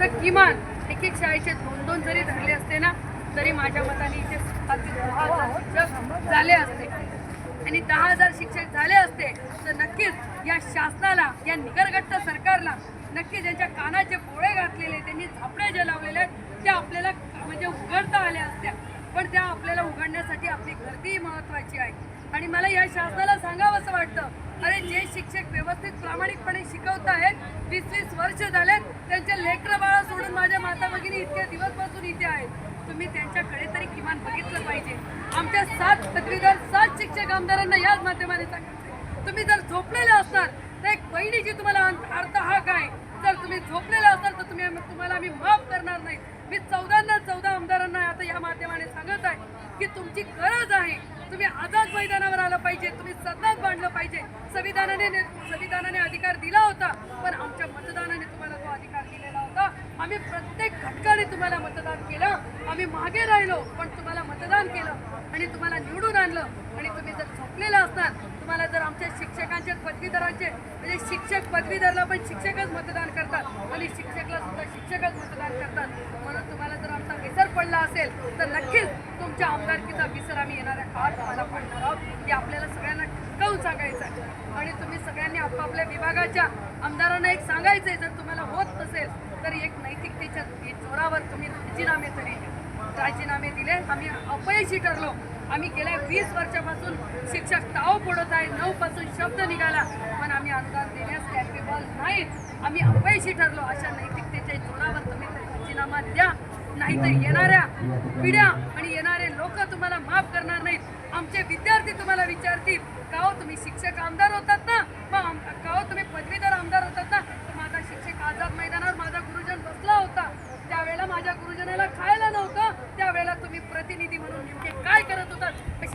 तर किमान एक एक शाळेचे दोन दोन जरी धरले असते ना तरी माझ्या मताने इथे सातशे दहा हजार शिक्षक झाले असते. आणि दहा हजार शिक्षक झाले असते तर नक्कीच या शासनाला या निगरगट्ट सरकारला नक्कीच ज्यांच्या कानाचे पोळे घातलेले त्यांनी झापडे जे लावलेले आहेत त्या आपल्याला म्हणजे उघडता आल्या असत्या. पण त्या आपल्याला उघडण्यासाठी आपली गर्दी महत्वाची आहे. आणि मला या शासनाला सांगावं असं वाटतं अरे जे शिक्षक व्यवस्थित प्रामाणिकपणे शिकवत आहेत वीस वीस वर्ष झालेत त्यांचे लेकरं बाळा सोडून माझ्या माता भगिनी इतके दिवसपासून इथे आहेत. तुम्ही त्यांच्याकडे तरी किमान बघितलं पाहिजे. आमच्या सात पदवीधर सात शिक्षक आमदारांना याच माध्यमाने सांगायचे तुम्ही जर झोपलेले असणार तर एक बहिणीची तुम्हाला अंत- अर्थ हा काय जर तुम्ही झोपलेले असाल तर तुम्ही तुम्हाला आम्ही माफ करणार नाही. मी चौदांना चौदा आमदारांना आता या माध्यमाने सांगत आहे की तुमची गरज आहे मैदानावर आलं पाहिजे. तुम्ही सन्नात बांधलं पाहिजे. संविधानाने संविधानाने अधिकार दिला होता पण आमच्या मतदानाने तुम्हाला तो अधिकार दिलेला होता. आम्ही प्रत्येक घटकाने तुम्हाला मतदान केलं. आम्ही मागे राहिलो पण तुम्हाला मतदान केलं आणि तुम्हाला निवडून आणलं. आणि तुम्ही जर झोपलेलं असणार तुम्हाला जर आमच्या शिक्षकांचे पदवीधरांचे म्हणजे शिक्षक पदवीधरला पण शिक्षकच मतदान करतात आणि शिक्षकला सुद्धा शिक्षकच मतदान करतात. म्हणून तुम्हाला जर आमचा विसर पडला असेल तर नक्कीच तुमच्या आमदारकीचा विसर आम्ही येणाऱ्या काळात तुम्हाला पडणार आहोत. हे आपल्याला सगळ्यांना ठिकावून सांगायचं आहे. आणि तुम्ही सगळ्यांनी आपापल्या विभागाच्या आमदारांना एक सांगायचं आहे जर तुम्हाला होत नसेल तर एक नैतिकतेच्या जोरावर तुम्ही राजीनामे तरी राजीनामे दिले आम्ही अपयशी ठरलो. आम्ही गेल्या वीस वर्षापासून शिक्षक ताव फोडत आहे नऊ पासून शब्द निघाला पण आम्ही अनुदान देण्यास कॅपेबल नाहीत आम्ही अपयशी ठरलो. अशा नैतिकतेच्या जोरावर तुम्ही राजीनामा द्या. नाहीतर येणाऱ्या पिढ्या आणि येणाऱ्या लोक तुम्हाला माफ करणार नाहीत. आमचे विद्यार्थी तुम्हाला विचारतील का हो तुम्ही शिक्षक आमदार होतात ना? मग का हो तुम्ही पदवीधर आमदार होतात ना? तर माझा शिक्षक आझाद मैदानावर माझा गुरुजन बसला होता. त्यावेळेला माझ्या गुरुजनाला खायला नव्हतं. त्यावेळेला तुम्ही प्रतिनिधी म्हणून नेमके